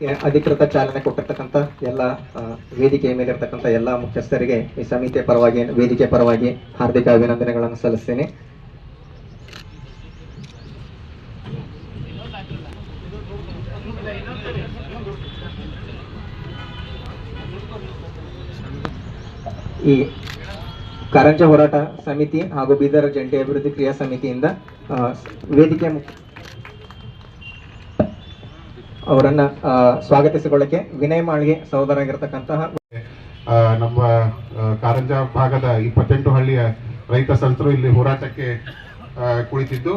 ಅಧಿಕೃತ ಚಾಲನೆ ಕೊಟ್ಟಿರ್ತಕ್ಕಂಥ ಎಲ್ಲ ವೇದಿಕೆಯ ಮೇಲೆ ಇರ್ತಕ್ಕಂಥ ಎಲ್ಲ ಮುಖ್ಯಸ್ಥರಿಗೆ ಈ ಸಮಿತಿಯ ಪರವಾಗಿ, ವೇದಿಕೆ ಪರವಾಗಿ ಹಾರ್ದಿಕ ಅಭಿನಂದನೆಗಳನ್ನು ಸಲ್ಲಿಸ್ತೇನೆ. ಈ ಕಾರಂಜ ಹೋರಾಟ ಸಮಿತಿ ಹಾಗೂ ಬೀದರ್ ಜಂಟಿ ಅಭಿವೃದ್ಧಿ ಕ್ರಿಯಾ ಸಮಿತಿಯಿಂದ ವೇದಿಕೆ ಮುಖ್ಯ ಅವರನ್ನ ಸ್ವಾಗತಿಸಿಕೊಳ್ಳಕ್ಕೆ ವಿನಯ್ ಮಾಳಿಗೆ ಸಹೋದರಾಗಿರ್ತಕ್ಕಂತಹ ನಮ್ಮ ಕಾರಂಜ ಭಾಗದ ಇಪ್ಪತ್ತೆಂಟು ಹಳ್ಳಿಯ ರೈತ ಸಂತರು ಇಲ್ಲಿ ಹೋರಾಟಕ್ಕೆ ಕುಳಿತಿದ್ದು.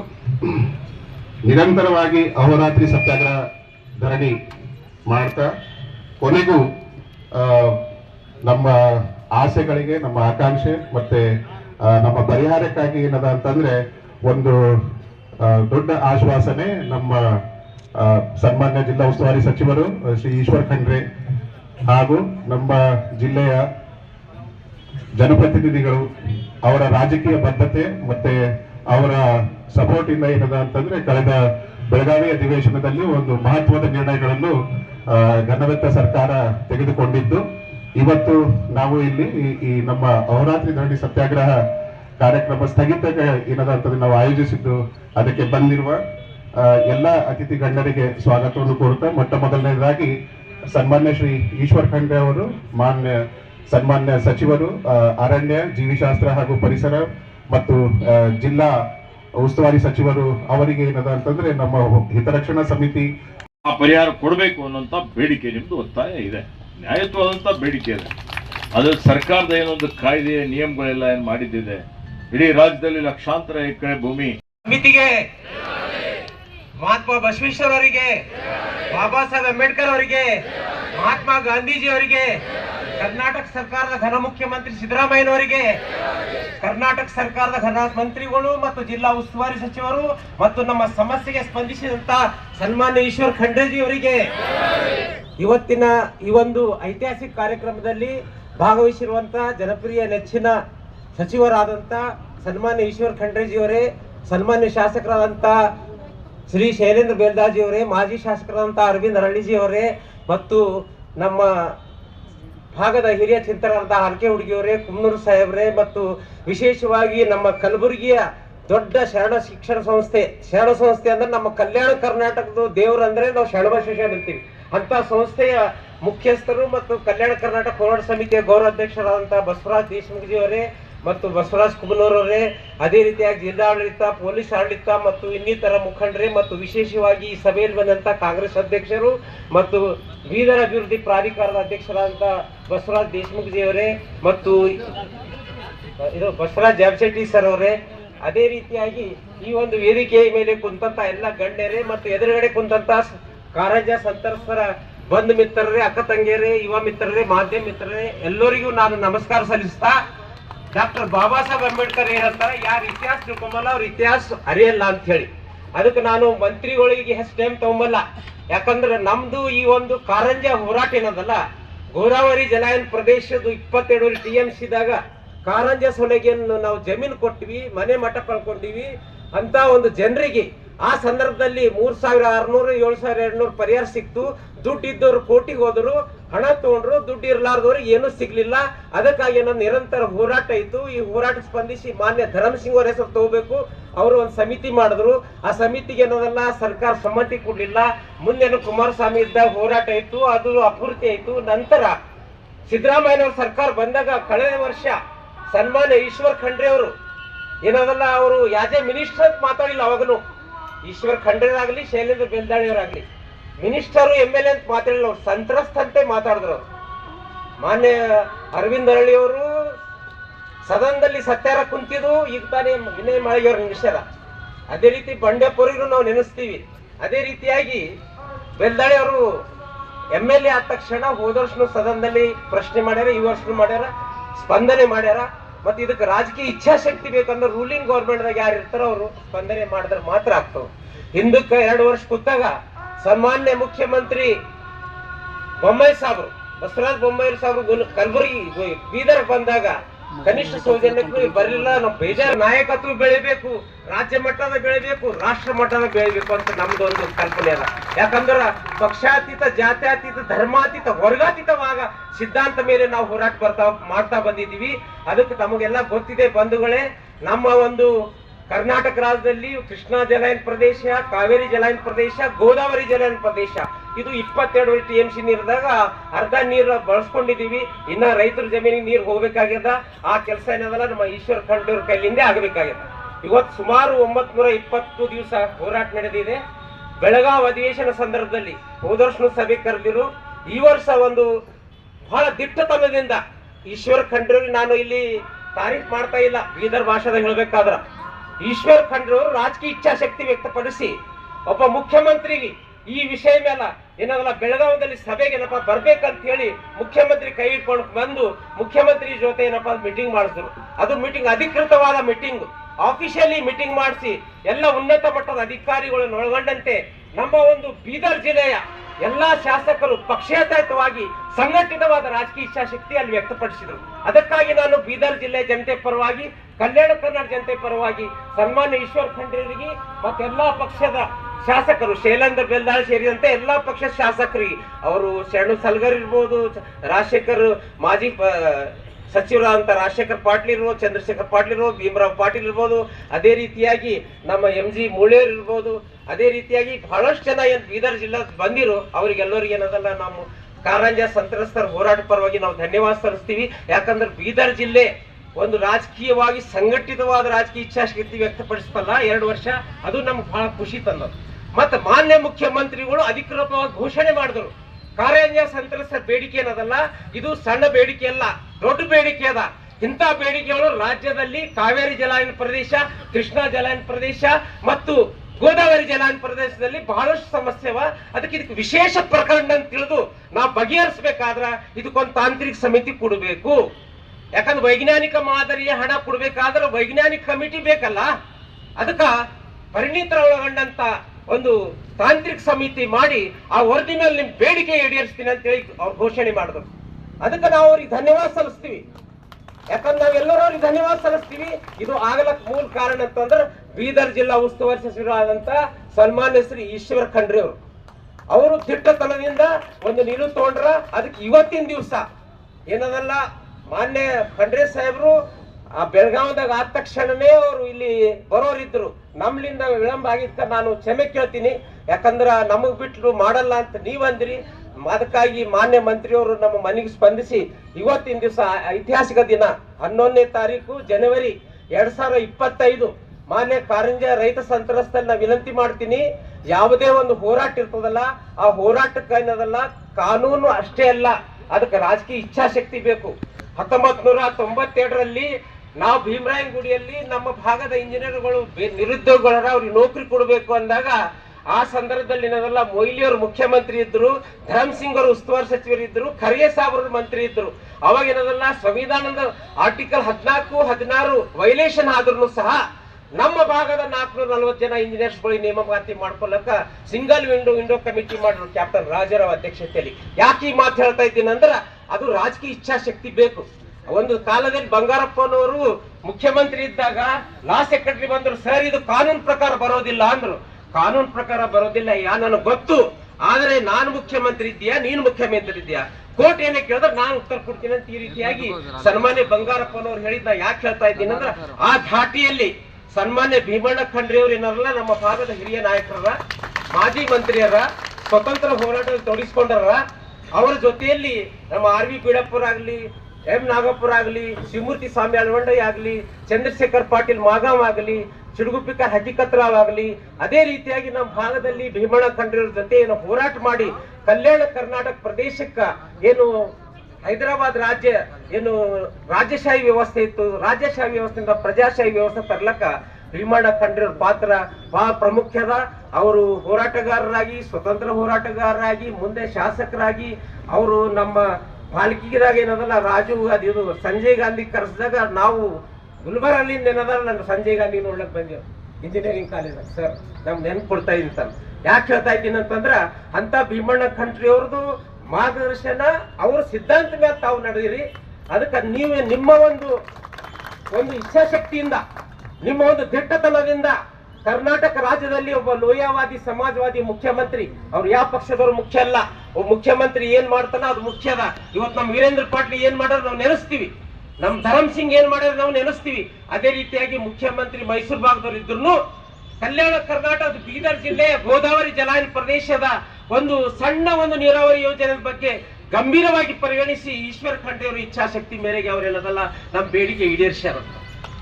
ನಿರಂತರವಾಗಿ ಅಹೋರಾತ್ರಿ ಸತ್ಯಾಗ್ರಹ ಧರಣಿ ಮಾಡ್ತಾ, ಕೊನೆಗೂ ನಮ್ಮ ಆಸೆಗಳಿಗೆ, ನಮ್ಮ ಆಕಾಂಕ್ಷೆ ಮತ್ತೆ ನಮ್ಮ ಪರಿಹಾರಕ್ಕಾಗಿ ಏನದ ಅಂತಂದ್ರೆ ಒಂದು ದೊಡ್ಡ ಆಶ್ವಾಸನೆ ನಮ್ಮ ಸನ್ಮಾನ್ಯ ಜಿಲ್ಲಾ ಉಸ್ತುವಾರಿ ಸಚಿವರು ಶ್ರೀ ಈಶ್ವರ್ ಖಂಡ್ರೆ ಹಾಗೂ ನಮ್ಮ ಜಿಲ್ಲೆಯ ಜನಪ್ರತಿನಿಧಿಗಳು ಅವರ ರಾಜಕೀಯ ಬದ್ಧತೆ ಮತ್ತೆ ಅವರ ಸಪೋರ್ಟ್ ಇಂದ ಏನದ ಅಂತಂದ್ರೆ ಕಳೆದ ಬೆಳಗಾವಿ ಅಧಿವೇಶನದಲ್ಲಿ ಒಂದು ಮಹತ್ವದ ನಿರ್ಣಯಗಳನ್ನು ಆ, ಘನವೆತ್ತ ಸರ್ಕಾರ ತೆಗೆದುಕೊಂಡಿದ್ದು ಇವತ್ತು ನಾವು ಇಲ್ಲಿ ಈ- ನಮ್ಮ ಅಹೋರಾತ್ರಿ ಧರಣಿ ಸತ್ಯಾಗ್ರಹ ಕಾರ್ಯಕ್ರಮ ಸ್ಥಗಿತ ಏನದ ಅಂತಂದ್ರೆ ನಾವು ಆಯೋಜಿಸಿದ್ದು ಅದಕ್ಕೆ ಬಂದಿರುವ ಎಲ್ಲ ಅತಿಥಿ ಗಣ್ಯರಿಗೆ ಸ್ವಾಗತವನ್ನು ಕೋರುತ್ತಾ ಮೊಟ್ಟ ಮೊದಲನೇದಾಗಿ ಸನ್ಮಾನ್ಯ ಶ್ರೀ ಈಶ್ವರ್ ಖಂಡ್ರೆ ಅವರು ಮಾನ್ಯ ಸನ್ಮಾನ್ಯ ಸಚಿವರು ಅರಣ್ಯ ಜೀವಿಶಾಸ್ತ್ರ ಹಾಗೂ ಪರಿಸರ ಮತ್ತು ಜಿಲ್ಲಾ ಉಸ್ತುವಾರಿ ಸಚಿವರು ಅವರಿಗೆ ಏನದ ಅಂತಂದ್ರೆ ನಮ್ಮ ಹಿತರಕ್ಷಣಾ ಸಮಿತಿ ಆ ಪರಿಹಾರ ಕೊಡಬೇಕು ಅನ್ನೋಂಥ ಬೇಡಿಕೆ ನಿಮ್ದು ಒತ್ತಾಯ ಇದೆ. ನ್ಯಾಯತ್ವದಂಥ ಬೇಡಿಕೆ ಇದೆ. ಅದು ಸರ್ಕಾರದ ಏನೊಂದು ಕಾಯ್ದೆ ನಿಯಮಗಳೆಲ್ಲ ಏನು ಮಾಡಿದ್ದಿದೆ? ಇಡೀ ರಾಜ್ಯದಲ್ಲಿ ಲಕ್ಷಾಂತರ ಎಕರೆ ಭೂಮಿ. ಸಮಿತಿಗೆ ಮಹಾತ್ಮ ಬಸವೇಶ್ವರ ಅವರಿಗೆ, ಬಾಬಾ ಸಾಹೇಬ್ ಅಂಬೇಡ್ಕರ್ ಅವರಿಗೆ, ಮಹಾತ್ಮ ಗಾಂಧೀಜಿ ಅವರಿಗೆ, ಕರ್ನಾಟಕ ಸರ್ಕಾರದ ಘನ ಮುಖ್ಯಮಂತ್ರಿ ಸಿದ್ದರಾಮಯ್ಯನವರಿಗೆ ಕರ್ನಾಟಕ ಸರ್ಕಾರದ ಘನ ಮಂತ್ರಿಗಳು ಮತ್ತು ಜಿಲ್ಲಾ ಉಸ್ತುವಾರಿ ಸಚಿವರು ಮತ್ತು ನಮ್ಮ ಸಮಸ್ಯೆಗೆ ಸ್ಪಂದಿಸಿದಂತ ಸನ್ಮಾನ್ಯ ಈಶ್ವರ್ ಖಂಡ್ರೆಜಿ ಅವರಿಗೆ, ಇವತ್ತಿನ ಈ ಒಂದು ಐತಿಹಾಸಿಕ ಕಾರ್ಯಕ್ರಮದಲ್ಲಿ ಭಾಗವಹಿಸಿರುವಂತ ಜನಪ್ರಿಯ ನೆಚ್ಚಿನ ಸಚಿವರಾದಂತ ಸನ್ಮಾನ್ಯ ಈಶ್ವರ್ ಖಂಡ್ರೆಜಿ ಅವರೇ, ಸನ್ಮಾನ್ಯ ಶಾಸಕರಾದಂತ ಶ್ರೀ ಶೈಲೇಂದ್ರ ಬೇಲ್ದಾಜಿ ಅವರೇ ಮಾಜಿ ಶಾಸಕರಾದಂಥ ಅರವಿಂದ್ ಅರಳಿಜಿಯವರೇ ಮತ್ತು ನಮ್ಮ ಭಾಗದ ಹಿರಿಯ ಚಿಂತಕರಾದ ಹರಕೆ ಹುಡುಗಿಯವರೇ, ಕುಮ್ನೂರು ಸಾಹೇಬ್ರೆ ಮತ್ತು ವಿಶೇಷವಾಗಿ ನಮ್ಮ ಕಲಬುರಗಿಯ ದೊಡ್ಡ ಶರಣ ಶಿಕ್ಷಣ ಸಂಸ್ಥೆ. ಶರಣ ಸಂಸ್ಥೆ ಅಂದ್ರೆ ನಮ್ಮ ಕಲ್ಯಾಣ ಕರ್ನಾಟಕದ ದೇವರು ಅಂದ್ರೆ ನಾವು ಶರಣಬಸವೇಶ್ವರ ಇರ್ತೀವಿ. ಅಂತ ಸಂಸ್ಥೆಯ ಮುಖ್ಯಸ್ಥರು ಮತ್ತು ಕಲ್ಯಾಣ ಕರ್ನಾಟಕ ಹೋರಾಟ ಸಮಿತಿಯ ಗೌರವ ಅಧ್ಯಕ್ಷರಾದಂತಹ ಬಸವರಾಜ್ ದೇಶಮುಖಜಿ ಅವರೇ ಮತ್ತು ಬಸವರಾಜ್ ಅವರೇ ಅದೇ ರೀತಿಯಾಗಿ ಜಿಲ್ಲಾಡಳಿತ ಪೊಲೀಸ್ ಆಡಳಿತ ಮತ್ತು ಇನ್ನಿತರ ಮುಖಂಡರೇ ಮತ್ತು ವಿಶೇಷವಾಗಿ ಈ ಸಭೆಯಲ್ಲಿ ಬಂದಂತ ಕಾಂಗ್ರೆಸ್ ಅಧ್ಯಕ್ಷರು ಮತ್ತು ಬೀದರ್ ಅಭಿವೃದ್ಧಿ ಪ್ರಾಧಿಕಾರದ ಅಧ್ಯಕ್ಷರಾದಂತ ಬಸವರಾಜ್ ದೇಶಮುಖ್ಜಿಯವರೇ ಮತ್ತು ಇದು ಬಸವರಾಜ್ ಜಾಬಶೆಟ್ಟಿ ಸರ್ ಅವರೇ, ಅದೇ ರೀತಿಯಾಗಿ ಈ ಒಂದು ವೇದಿಕೆಯ ಮೇಲೆ ಕುಂತಂತ ಎಲ್ಲ ಗಣ್ಯರೇ ಮತ್ತು ಎದುರುಗಡೆ ಕುಂತಂತ ಕಾರಜ ಸಂತರ್ಸರ ಬಂಧು ಮಿತ್ರರೇ, ಅಕ್ಕ ತಂಗಿಯರೇ, ಯುವ ಮಿತ್ರರೇ, ಮಾಧ್ಯಮ ಮಿತ್ರರೇ, ಎಲ್ಲರಿಗೂ ನಾನು ನಮಸ್ಕಾರ ಸಲ್ಲಿಸ್ತಾ ಡಾಕ್ಟರ್ ಬಾಬಾ ಸಾಹೇಬ್ ಅಂಬೇಡ್ಕರ್ ಏನಂತಾರೆ ಯಾರು ಇತಿಹಾಸ ತಿಳ್ಕೊಂಬಲ್ಲ, ಅವ್ರ ಇತಿಹಾಸ ಅರಿಯಲ್ಲ ಅಂತ ಹೇಳಿ. ಅದಕ್ಕೆ ನಾನು ಮಂತ್ರಿಗಳಿಗೆ ಹೆಚ್ಚು ಟೈಮ್ ತಗೊಂಬಲ್ಲ. ಯಾಕಂದ್ರೆ ನಮ್ದು ಈ ಒಂದು ಕಾರಂಜ ಹೋರಾಟ ಏನದಲ್ಲ, ಗೋದಾವರಿ ಜಲಾಯನ ಪ್ರದೇಶದ ಇಪ್ಪತ್ತೆರಡು ಟಿ ಎಂ ಸಿದಾಗ ಕಾರಂಜ ಸೊಲೆಗೆ ನಾವು ಜಮೀನು ಕೊಟ್ವಿ, ಮನೆ ಮಠ ಕಳ್ಕೊಂಡಿವಿ ಅಂತ ಒಂದು ಜನರಿಗೆ ಆ ಸಂದರ್ಭದಲ್ಲಿ ಮೂರ್ ಸಾವಿರ ಆರ್ನೂರು, ಏಳು ಸಾವಿರ ಎರಡ್ನೂರು ಪರಿಹಾರ ಸಿಕ್ತು. ದುಡ್ಡು ಇದ್ದವ್ರು ಕೋಟಿಗೆ ಹೋದ್ರು, ಹಣ ತಗೊಂಡ್ರು, ದುಡ್ಡು ಇರ್ಲಾರ್ದವ್ರು ಏನು ಸಿಗ್ಲಿಲ್ಲ. ಅದಕ್ಕಾಗಿ ಏನೋ ನಿರಂತರ ಹೋರಾಟ ಇತ್ತು. ಈ ಹೋರಾಟ ಸ್ಪಂದಿಸಿ ಮಾನ್ಯ ಧರ್ಮಸಿಂಗ್ ಅವ್ರ ಹೆಸರು ತಗೋಬೇಕು. ಅವರು ಒಂದು ಸಮಿತಿ ಮಾಡಿದ್ರು. ಆ ಸಮಿತಿಗೆ ಏನೋದಲ್ಲ ಸರ್ಕಾರ ಸಮ್ಮತಿ ಕೊಡ್ಲಿಲ್ಲ. ಮುಂದೇನು ಕುಮಾರಸ್ವಾಮಿ ಇದ್ದಾಗ ಹೋರಾಟ ಇತ್ತು, ಅದು ಅಪೂರ್ತಿ ಆಯ್ತು. ನಂತರ ಸಿದ್ದರಾಮಯ್ಯನವ್ರ ಸರ್ಕಾರ ಬಂದಾಗ ಕಳೆದ ವರ್ಷ ಸನ್ಮಾನ್ಯ ಈಶ್ವರ್ ಖಂಡ್ರೆ ಅವರು ಏನದಲ್ಲ ಅವರು ಯಾಜೆ ಮಿನಿಸ್ಟರ್ ಅಂತ ಮಾತಾಡಿಲ್ಲ ಅವಾಗನು. ಈಶ್ವರ್ ಖಂಡ್ರೆರಾಗ್ಲಿ, ಶೈಲೇಂದ್ರ ಬೆಲ್ದಾಳಿಯವರಾಗ್ಲಿ. ಮಿನಿಸ್ಟರು ಎಂ ಎಲ್ ಎ ಅಂತ ಮಾತಾಡಿಲ್ಲ, ಅವ್ರು ಸಂತ್ರಸ್ತಂತೆ ಮಾತಾಡಿದ್ರು ಅವರು. ಮಾನ್ಯ ಅರವಿಂದ್ ಅರಳಿಯವರು ಸದನದಲ್ಲಿ ಸತ್ಯಾರ ಕುಂತಿದ್ದು, ಈಗ ತಾನೇ ವಿನಯ್ ಮಾಳಿಗೆಯವ್ರ ನಿಲ್ಲಿಸ್ಯಾರ. ಅದೇ ರೀತಿ ಬಂಡೆಪುರಿಗೂ ನಾವು ನೆನೆಸ್ತೀವಿ. ಅದೇ ರೀತಿಯಾಗಿ ಬೆಲ್ದಾಳಿ ಅವರು ಎಂ ಎಲ್ ಎ ಆದ ತಕ್ಷಣ ಹೋದ ವರ್ಷನು ಸದನದಲ್ಲಿ ಪ್ರಶ್ನೆ ಮಾಡ್ಯಾರ, ಈ ವರ್ಷನು ಮಾಡ್ಯಾರ, ಸ್ಪಂದನೆ ಮಾಡ್ಯಾರ. ಮತ್ತೆ ಇದಕ್ಕೆ ರಾಜಕೀಯ ಇಚ್ಛಾಶಕ್ತಿ ಬೇಕಂದ್ರೆ ರೂಲಿಂಗ್ ಗೌರ್ಮೆಂಟ್ದಾಗ ಯಾರು ಇರ್ತಾರೋ ಅವರು ಸ್ಪಂದನೆ ಮಾಡಿದ್ರೆ ಮಾತ್ರ ಆಗ್ತವೆ. ಹಿಂದಕ್ಕೆ ಎರಡು ವರ್ಷ ಕೂತಾಗ ಸನ್ಮಾನ್ಯ ಮುಖ್ಯಮಂತ್ರಿ ಬೊಮ್ಮಾಯಿ ಸಾಬ್ರು, ಬಸವರಾಜ್ ಬೊಮ್ಮಾಯಿ ಸಾಬ್ರು ಕಲಬುರಗಿ ಬೀದರ್ ಬಂದಾಗ ಕನಿಷ್ಠ ಸೌಜನ್ಯಕ್ಕೂ ಬರಲಿಲ್ಲ ನಮ್ಮ ಬೇಜಾರು ನಾಯಕತ್ವ ಬೆಳಿಬೇಕು, ರಾಜ್ಯ ಮಟ್ಟದ ಬೆಳಿಬೇಕು, ರಾಷ್ಟ್ರ ಮಟ್ಟದ ಬೆಳಿಬೇಕು ಅಂತ ನಮ್ದು ಒಂದು ಕಲ್ಪನೆ ಅದ ಯಾಕಂದ್ರ ಪಕ್ಷಾತೀತ, ಜಾತ್ಯಾತೀತ, ಧರ್ಮಾತೀತ ವರ್ಗಾತೀತವಾಗ ಸಿದ್ಧಾಂತ ಮೇಲೆ ನಾವು ಹೋರಾಟ ಬರ್ತಾ, ಮಾಡ್ತಾ ಬಂದಿದ್ದೀವಿ. ಅದಕ್ಕೆ ತಮಗೆಲ್ಲ ಗೊತ್ತಿದೆ ಬಂಧುಗಳೇ, ನಮ್ಮ ಒಂದು ಕರ್ನಾಟಕ ರಾಜ್ಯದಲ್ಲಿ ಕೃಷ್ಣಾ ಜಲಾಯನ ಪ್ರದೇಶ, ಕಾವೇರಿ ಜಲಾಯನ ಪ್ರದೇಶ, ಗೋದಾವರಿ ಜಲಾಯನ ಪ್ರದೇಶ. ಇದು ಇಪ್ಪತ್ತೆರಡು ಟಿ ಎಂ ಸಿ ನೀರಿದಾಗ ಅರ್ಧ ನೀರು ಬಳಸ್ಕೊಂಡಿದ್ದೀವಿ. ಇನ್ನ ರೈತರ ಜಮೀನಿಗೆ ನೀರು ಹೋಗ್ಬೇಕಾಗ್ಯದ. ಆ ಕೆಲಸ ಏನದಲ್ಲ, ನಮ್ಮ ಈಶ್ವರ ಖಂಡೂರ್ ಕೈಲಿಂದ ಆಗಬೇಕಾಗ್ಯದ. ಇವತ್ತು ಸುಮಾರು ಒಂಬತ್ ನೂರ ಇಪ್ಪತ್ತು ದಿವಸ ಹೋರಾಟ ನಡೆದಿದೆ. ಬೆಳಗಾವ್ ಅಧಿವೇಶನ ಸಂದರ್ಭದಲ್ಲಿ ಹೋದ ವರ್ಷನೂ ಸಭೆ ಕರೆದಿರು. ಈ ವರ್ಷ ಒಂದು ಬಹಳ ದಿಟ್ಟತನದಿಂದ ಈಶ್ವರ ಖಂಡೂರಿ ನಾನು ಇಲ್ಲಿ ತಾರೀಫ್ ಮಾಡ್ತಾ ಇಲ್ಲ. ಬೀದರ್ ಭಾಷೆದಾಗ ಹೇಳ್ಬೇಕಾದ್ರ. ಈಶ್ವರ್ ಖಂಡ್ರೆ ರಾಜಕೀಯ ಇಚ್ಛಾಶಕ್ತಿ ವ್ಯಕ್ತಪಡಿಸಿ ಒಬ್ಬ ಮುಖ್ಯಮಂತ್ರಿಗೆ ಈ ವಿಷಯ ಮೇಲೆ ಏನದಲ್ಲ ಬೆಳಗಾವದಲ್ಲಿ ಸಭೆಗೆ ಏನಪ್ಪ ಬರ್ಬೇಕಂತ ಹೇಳಿ ಮುಖ್ಯಮಂತ್ರಿ ಕೈ ಇಟ್ಕೊಂಡು ಬಂದು ಮುಖ್ಯಮಂತ್ರಿ ಜೊತೆ ಏನಪ್ಪ ಮೀಟಿಂಗ್ ಮಾಡಿದ್ರು ಅದು ಮೀಟಿಂಗ್ ಅಧಿಕೃತವಾದ ಮೀಟಿಂಗ್ ಆಫಿಷಿಯಲಿ ಮೀಟಿಂಗ್ ಮಾಡಿಸಿ ಎಲ್ಲ ಉನ್ನತ ಮಟ್ಟದ ಅಧಿಕಾರಿಗಳನ್ನು ಒಳಗೊಂಡಂತೆ ನಮ್ಮ ಒಂದು ಬೀದರ್ ಜಿಲ್ಲೆಯ ಎಲ್ಲಾ ಶಾಸಕರು ಪಕ್ಷೇತರವಾಗಿ ಸಂಘಟಿತವಾದ ರಾಜಕೀಯ ಇಚ್ಛಾಶಕ್ತಿ ಅಲ್ಲಿ ವ್ಯಕ್ತಪಡಿಸಿದರು. ಅದಕ್ಕಾಗಿ ನಾನು ಬೀದರ್ ಜಿಲ್ಲೆ ಜನತೆ ಪರವಾಗಿ ಕಲ್ಯಾಣ ಕರ್ನಾಟಕ ಜನತೆ ಪರವಾಗಿ ಸನ್ಮಾನ್ಯ ಈಶ್ವರ್ ಖಂಡ್ರೆಯವರಿಗೆ ಮತ್ತೆಲ್ಲಾ ಪಕ್ಷದ ಶಾಸಕರು, ಶೈಲೇಂದ್ರ ಬೆಲ್ದಾಳ್ ಸೇರಿದಂತೆ ಎಲ್ಲಾ ಪಕ್ಷದ ಶಾಸಕರಿಗೆ ಅವರು ಶರಣು ಸಲ್ಗರ್ ಇರ್ಬೋದು ರಾಜಶೇಖರ್, ಮಾಜಿ ಸಚಿವರಾದಂತ ರಾಜಶೇಖರ್ ಪಾಟೀಲ್ ಇರ್ಬೋದು, ಚಂದ್ರಶೇಖರ್ ಪಾಟೀಲ್ ಇರ್ಬೋದು, ಭೀಮರಾವ್ ಪಾಟೀಲ್ ಇರ್ಬೋದು, ಅದೇ ರೀತಿಯಾಗಿ ನಮ್ಮ ಎಂ ಜಿ ಮುಳೇರ್ ಇರ್ಬೋದು, ಅದೇ ರೀತಿಯಾಗಿ ಬಹಳಷ್ಟು ಜನ ಏನ್ ಬೀದರ್ ಜಿಲ್ಲಾ ಬಂದಿರು ಅವ್ರಿಗೆಲ್ಲರಿಗೆ ಏನದಲ್ಲ, ನಾವು ಕಾರಂಜ ಸಂತ್ರಸ್ತರ ಹೋರಾಟ ಪರವಾಗಿ ನಾವು ಧನ್ಯವಾದ ಸಲ್ಲಿಸ್ತೀವಿ. ಯಾಕಂದ್ರೆ ಬೀದರ್ ಜಿಲ್ಲೆ ಒಂದು ರಾಜಕೀಯವಾಗಿ ಸಂಘಟಿತವಾದ ರಾಜಕೀಯ ಇಚ್ಛಾಶಕ್ತಿ ವ್ಯಕ್ತಪಡಿಸ್ತಲ್ಲ ಎರಡು ವರ್ಷ, ಅದು ನಮ್ಗೆ ಬಹಳ ಖುಷಿ ತಂದದ್ದು. ಮತ್ತೆ ಮಾನ್ಯ ಮುಖ್ಯಮಂತ್ರಿಗಳು ಅಧಿಕೃತವಾಗಿ ಘೋಷಣೆ ಮಾಡಿದ್ರು. ಕಾರ್ಯಾಂಜ ಸಂತ್ರಸ್ತರ ಬೇಡಿಕೆ ಏನದಲ್ಲ ಇದು ಸಣ್ಣ ಬೇಡಿಕೆ ಅಲ್ಲ, ದೊಡ್ಡ ಬೇಡಿಕೆ ಅದ. ಇಂಥ ಬೇಡಿಕೆಗಳು ರಾಜ್ಯದಲ್ಲಿ ಕಾವೇರಿ ಜಲಾಯನ ಪ್ರದೇಶ, ಕೃಷ್ಣಾ ಜಲಾಯನ ಪ್ರದೇಶ ಮತ್ತು ಗೋದಾವರಿ ಜಲಾಯನ ಪ್ರದೇಶದಲ್ಲಿ ಬಹಳಷ್ಟು ಸಮಸ್ಯೆ ಅವ. ಅದಕ್ಕೆ ಇದಕ್ಕೆ ವಿಶೇಷ ಪ್ರಕರಣ ಅಂತ ತಿಳಿದು ನಾವು ಬಗೆಹರಿಸಬೇಕಾದ್ರ ಇದಕ್ಕೊಂದು ತಾಂತ್ರಿಕ ಸಮಿತಿ ಕೊಡಬೇಕು. ಯಾಕಂದ್ರೆ ವೈಜ್ಞಾನಿಕ ಮಾದರಿಯ ಹಣ ಕೊಡ್ಬೇಕಾದ್ರೆ ವೈಜ್ಞಾನಿಕ ಕಮಿಟಿ ಬೇಕಲ್ಲ? ಅದಕ್ಕ ಪರಿಣಿತರ ಒಳಗೊಂಡಂತ ಒಂದು ತಾಂತ್ರಿಕ ಸಮಿತಿ ಮಾಡಿ ಆ ವರದಿ ಮೇಲೆ ನಿಮ್ ಬೇಡಿಕೆ ಈಡೇರಿಸ್ತೀನಿ ಅಂತ ಹೇಳಿ ಅವ್ರು ಘೋಷಣೆ ಮಾಡಿದ್ರು. ಅದಕ್ಕೆ ನಾವು ಅವ್ರಿಗೆ ಧನ್ಯವಾದ ಸಲ್ಲಿಸ್ತೀವಿ. ಯಾಕಂದ್ರೆ ನಾವೆಲ್ಲರೂ ಅವ್ರಿಗೆ ಧನ್ಯವಾದ ಸಲ್ಲಿಸ್ತೀವಿ. ಇದು ಆಗಲಕ್ ಮೂಲ ಕಾರಣ ಅಂತಂದ್ರೆ ಬೀದರ್ ಜಿಲ್ಲಾ ಉಸ್ತುವಾರಿ ಸಚಿವರಾದಂತ ಸನ್ಮಾನ್ಯ ಶ್ರೀ ಈಶ್ವರ ಖಂಡ್ರಿ ಅವರು. ಅವರು ದಿಟ್ಟತನದಿಂದ ಒಂದು ನಿಲುವು ತಗೊಂಡ್ರ ಅದಕ್ಕೆ ಇವತ್ತಿನ ದಿವಸ ಏನದಲ್ಲ ಮಾನ್ಯ ಖಂಡ್ರೆ ಸಾಹೇಬ್ರು, ಆ ಬೆಳಗಾವದಾಗ ಆದ ತಕ್ಷಣನೇ ಅವರು ಇಲ್ಲಿ ಬರೋರಿದ್ರು. ನಮ್ಲಿಂದ ವಿಳಂಬ ಆಗಿತ್ತ ನಾನು ಕ್ಷಮೆ ಕೇಳ್ತೀನಿ. ಯಾಕಂದ್ರೆ ನಮಗ್ ಬಿಟ್ಟು ಮಾಡಲ್ಲ ಅಂತ ನೀವಂದ್ರಿ. ಅದಕ್ಕಾಗಿ ಮಾನ್ಯ ಮಂತ್ರಿಯವರು ನಮ್ಮ ಮನೆಗೆ ಸ್ಪಂದಿಸಿ ಇವತ್ತಿನ ದಿವಸ ಐತಿಹಾಸಿಕ ದಿನ, ಹನ್ನೊಂದನೇ ತಾರೀಕು ಜನವರಿ ಎರಡ್ ಸಾವಿರದ ಇಪ್ಪತ್ತೈದು. ಮಾನ್ಯ ಕಾರಂಜ ರೈತ ಸಂತ್ರಸ್ತಲ್ಲಿ ವಿನಂತಿ ಮಾಡ್ತೀನಿ. ಯಾವುದೇ ಒಂದು ಹೋರಾಟ ಇರ್ತದಲ್ಲ, ಆ ಹೋರಾಟಕ್ಕೆ ಏನದಲ್ಲ ಕಾನೂನು ಅಷ್ಟೇ ಅಲ್ಲ. ಅದಕ್ಕೆ ರಾಜಕೀಯ ಇಚ್ಛಾಶಕ್ತಿ ಬೇಕು. ಹತ್ತೊಂಬತ್ ನೂರ ತೊಂಬತ್ತೆರಡರಲ್ಲಿ ನಾವು ಭೀಮರಾಯನ್ ಗುಡಿಯಲ್ಲಿ ನಮ್ಮ ಭಾಗದ ಇಂಜಿನಿಯರ್ಗಳು ನಿರುದ್ಯೋಗಿಗಳರ ಅವ್ರಿಗೆ ನೌಕರಿ ಕೊಡಬೇಕು ಅಂದಾಗ ಆ ಸಂದರ್ಭದಲ್ಲಿ ಏನದಲ್ಲ ಮೊಯ್ಲಿಯವರು ಮುಖ್ಯಮಂತ್ರಿ ಇದ್ರು ಧರ್ಮ್ ಸಿಂಗ್ ಅವರು ಉಸ್ತುವಾರಿ ಸಚಿವರು ಇದ್ರು, ಖರ್ಗೆ ಸಾಹೇಬ್ರು ಮಂತ್ರಿ ಇದ್ರು. ಅವಾಗ ಏನದಲ್ಲ ಸಂವಿಧಾನದ ಆರ್ಟಿಕಲ್ ಹದಿನಾಲ್ಕು, ಹದಿನಾರು ವೈಲೇಷನ್ ಆದ್ರೂ ಸಹ ನಮ್ಮ ಭಾಗದ ನಾಲ್ಕುನೂರ ನಲವತ್ತು ಜನ ಇಂಜಿನಿಯರ್ಸ್ ಗಳಿಗೆ ನೇಮಕಾತಿ ಮಾಡ್ಕೊಳ್ಳಕ ಸಿಂಗಲ್ ವಿಂಡೋ ವಿಂಡೋ ಕಮಿಟಿ ಮಾಡಿದ್ರು. ಕ್ಯಾಪ್ಟನ್ ರಾಜರಾವ್ ಅಧ್ಯಕ್ಷತೆಯಲ್ಲಿ. ಯಾಕೆ ಈ ಮಾತು ಹೇಳ್ತಾ ಇದ್ದೀನಿ ಅಂದ್ರ ಅದು ರಾಜಕೀಯ ಇಚ್ಛಾಶಕ್ತಿ ಬೇಕು. ಒಂದು ಕಾಲದಲ್ಲಿ ಬಂಗಾರಪ್ಪನವರು ಮುಖ್ಯಮಂತ್ರಿ ಇದ್ದಾಗ ಲಾ ಸೆಕ್ರೆಟರಿ ಬಂದ್ರು, ಸರ್, ಇದು ಕಾನೂನು ಪ್ರಕಾರ ಬರೋದಿಲ್ಲ ಅಂದ್ರು. ಕಾನೂನು ಪ್ರಕಾರ ಬರೋದಿಲ್ಲ, ಯಾ, ನನಗೆ ಗೊತ್ತು. ಆದ್ರೆ ನಾನು ಮುಖ್ಯಮಂತ್ರಿ ಇದ್ದೀಯಾ, ನೀನು ಮುಖ್ಯಮಂತ್ರಿ ಇದೆಯಾ ಕೋರ್ಟ್ ಏನೇ ಕೇಳಿದ್ರೆ, ನಾನು ಉತ್ತರ ಕೊಡ್ತೀನಿ ಅಂತ ಈ ರೀತಿಯಾಗಿ ಸನ್ಮಾನ್ಯ ಬಂಗಾರಪ್ಪನವ್ರು ಹೇಳಿದ್ನ ಯಾಕೆ ಹೇಳ್ತಾ ಇದ್ದೀನಿ ಅಂದ್ರೆ, ಆ ಧಾಟಿಯಲ್ಲಿ ಸನ್ಮಾನ್ಯ ಭೀಮಣ್ಣ ಖಂಡ್ರಿಯವರು ಏನಾರಲ್ಲ, ನಮ್ಮ ಭಾಗದ ಹಿರಿಯ ನಾಯಕರ ಮಾಜಿ ಮಂತ್ರಿಯರ, ಸ್ವತಂತ್ರ ಹೋರಾಟದಲ್ಲಿ ತೊಡಗಿಸ್ಕೊಂಡಾರ ಅವರ ಜೊತೆಯಲ್ಲಿ ನಮ್ಮ ಆರ್ ವಿ ಬೀಡಪ್ಪರ್ ಆಗಲಿ, ಎಂ ನಾಗಪ್ಪರ್ ಆಗಲಿ ಶಿವಮೂರ್ತಿ ಸ್ವಾಮಿ ಅಳವಂಡಯ್ಯ ಆಗಲಿ, ಚಂದ್ರಶೇಖರ್ ಪಾಟೀಲ್ ಮಾಗಾಮ್ ಆಗಲಿ, ಚಿಡುಗುಪ್ಪಿಕ ಹಜಿಕತ್ರಾವ್ ಆಗಲಿ, ಅದೇ ರೀತಿಯಾಗಿ ನಮ್ಮ ಭಾಗದಲ್ಲಿ ಭೀಮಣ್ಣ ಖಂಡ್ರೆ ಜೊತೆ ಏನು ಹೋರಾಟ ಮಾಡಿ ಕಲ್ಯಾಣ ಕರ್ನಾಟಕ ಪ್ರದೇಶಕ್ಕ ಏನು ಹೈದರಾಬಾದ್ ರಾಜ್ಯ ಏನು ರಾಜ್ಯಶಾಹಿ ವ್ಯವಸ್ಥೆ ಇತ್ತು, ರಾಜ್ಯಶಾಹಿ ವ್ಯವಸ್ಥೆಯಿಂದ ಪ್ರಜಾಶಾಹಿ ವ್ಯವಸ್ಥೆ ತರ್ಲಕ್ಕ ಭೀಮಣ್ಣ ಖಂಡ್ರೆಯವ್ರ ಪಾತ್ರ ಬಹಳ ಪ್ರಮುಖದ ಅವರು ಹೋರಾಟಗಾರರಾಗಿ, ಸ್ವತಂತ್ರ ಹೋರಾಟಗಾರರಾಗಿ, ಮುಂದೆ ಶಾಸಕರಾಗಿ, ಅವರು ನಮ್ಮ ಪಾಲಿಕೆಗಿದಾಗ ಏನದಲ್ಲ ರಾಜೀವ್ ಗಾಂಧಿ ಇದು ಸಂಜಯ್ ಗಾಂಧಿ ಕರೆಸಿದಾಗ ನಾವು ಗುಲ್ಬರ್ಗಲ್ಲಿಂದ ಏನದಲ್ಲ, ನಾನು ಸಂಜಯ್ ಗಾಂಧಿ ನೋಡ್ಲಕ್ಕೆ ಬಂದೆವು ಇಂಜಿನಿಯರಿಂಗ್ ಕಾಲೇಜ್ ಸರ್ ನಮ್ಗೆ ನೆನ್ಪು ಕೊಡ್ತಾ ಇದ್ದೀನಿ ಸರ್ ಯಾಕೆ ಹೇಳ್ತಾ ಇದ್ದೀನಿ ಅಂತಂದ್ರೆ ಅಂತ ಭೀಮಣ್ಣ ಖಂಡ್ರಿ ಅವ್ರದ್ದು ಮಾರ್ಗದರ್ಶನ, ಅವ್ರ ಸಿದ್ಧಾಂತ ಮೇಲೆ ತಾವು ನಡೆದಿರಿ. ಅದಕ್ಕೆ ನೀವೇ ನಿಮ್ಮ ಒಂದು ಒಂದು ಇಚ್ಛಾಶಕ್ತಿಯಿಂದ, ನಿಮ್ಮ ಒಂದು ದಿಟ್ಟತನದಿಂದ ಕರ್ನಾಟಕ ರಾಜ್ಯದಲ್ಲಿ ಒಬ್ಬ ಲೋಯಾವಾದಿ ಸಮಾಜವಾದಿ ಮುಖ್ಯಮಂತ್ರಿ, ಅವ್ರು ಯಾವ ಪಕ್ಷದವ್ರು ಮುಖ್ಯ ಅಲ್ಲ, ಒಬ್ಬ ಮುಖ್ಯಮಂತ್ರಿ ಏನ್ ಮಾಡ್ತಾನ ಅದು ಮುಖ್ಯ ಅದ. ಇವತ್ತು ನಮ್ಮ ವೀರೇಂದ್ರ ಪಾಟೀಲ್ ಏನ್ ಮಾಡೋದು ನಾವು ನೆನೆಸ್ತೀವಿ. ನಮ್ ಧರಮ್ ಸಿಂಗ್ ಏನ್ ಮಾಡೋದು ನಾವು ನೆನೆಸ್ತೀವಿ. ಅದೇ ರೀತಿಯಾಗಿ ಮುಖ್ಯಮಂತ್ರಿ ಮೈಸೂರು ಭಾಗದವ್ರು ಇದ್ರು ಕಲ್ಯಾಣ ಕರ್ನಾಟಕದ ಬೀದರ್ ಜಿಲ್ಲೆ ಗೋದಾವರಿ ಜಲಾಯನ ಪ್ರದೇಶದ ಒಂದು ಸಣ್ಣ ಒಂದು ನೀರಾವರಿ ಯೋಜನೆ ಬಗ್ಗೆ ಗಂಭೀರವಾಗಿ ಪರಿಗಣಿಸಿ ಈಶ್ವರ ಖಂಡೆಯವರು ಇಚ್ಛಾಶಕ್ತಿ ಮೇರೆಗೆ ಅವರೇನದಲ್ಲ ನಮ್ಮ ಬೇಡಿಕೆ ಈಡೇರಿಸ್ಯಾರ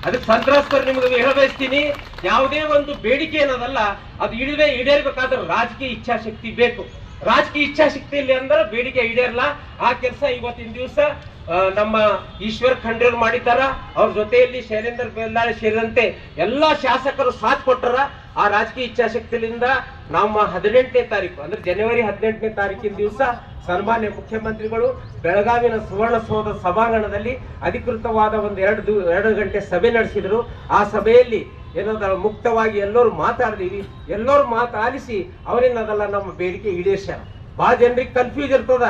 ಅದಕ್ಕೆ ಸಂತ್ರಸ್ತರು ನಿಮಗೆ ಹೇಳಬಯಸ್ತೀನಿ. ಯಾವುದೇ ಒಂದು ಬೇಡಿಕೆ ಏನದಲ್ಲ ಅದು ಈಡೇ ಈಡೇರ್ಬೇಕಾದ್ರೆ ರಾಜಕೀಯ ಇಚ್ಛಾಶಕ್ತಿ ಬೇಕು. ರಾಜಕೀಯ ಇಚ್ಛಾಶಕ್ತಿ ಇಲ್ಲ ಅಂದ್ರೆ ಬೇಡಿಕೆ ಈಡೇರಲ್ಲ ಆ ಕೆಲಸ ಇವತ್ತಿನ ದಿವಸ ನಮ್ಮ ಈಶ್ವರ್ ಖಂಡ್ರೆ ಮಾಡಿದ್ದಾರ. ಅವ್ರ ಜೊತೆಯಲ್ಲಿ ಶೈಲೇಂದ್ರ ಬೆಲ್ಲಾಳಿ ಸೇರಿದಂತೆ ಎಲ್ಲಾ ಶಾಸಕರು ಸಾಥ್ ಕೊಟ್ಟರ. ಆ ರಾಜಕೀಯ ಇಚ್ಛಾಶಕ್ತಿಯಿಂದ ನಮ್ಮ ಹದಿನೆಂಟನೇ ತಾರೀಕು, ಅಂದ್ರೆ ಜನವರಿ ಹದಿನೆಂಟನೇ ತಾರೀಕಿನ ದಿವಸ ಸನ್ಮಾನ್ಯ ಮುಖ್ಯಮಂತ್ರಿಗಳು ಬೆಳಗಾವಿನ ಸುವರ್ಣಸೌಧ ಸಭಾಂಗಣದಲ್ಲಿ ಅಧಿಕೃತವಾದ ಒಂದು ಎರಡು ಎರಡು ಗಂಟೆ ಸಭೆ ನಡೆಸಿದರು. ಆ ಸಭೆಯಲ್ಲಿ ಏನದ ಮುಕ್ತವಾಗಿ ಎಲ್ಲರೂ ಮಾತಾಡಿದೀವಿ. ಎಲ್ಲರೂ ಮಾತಾಡಿಸಿ ಅವರೇನದಲ್ಲ ನಮ್ಮ ಬೇಡಿಕೆ ಈಡೇರ್ಸ್ಯಾರ. ಬಹಳ ಜನರಿಗೆ ಕನ್ಫ್ಯೂಸ್ ಇರ್ತದ.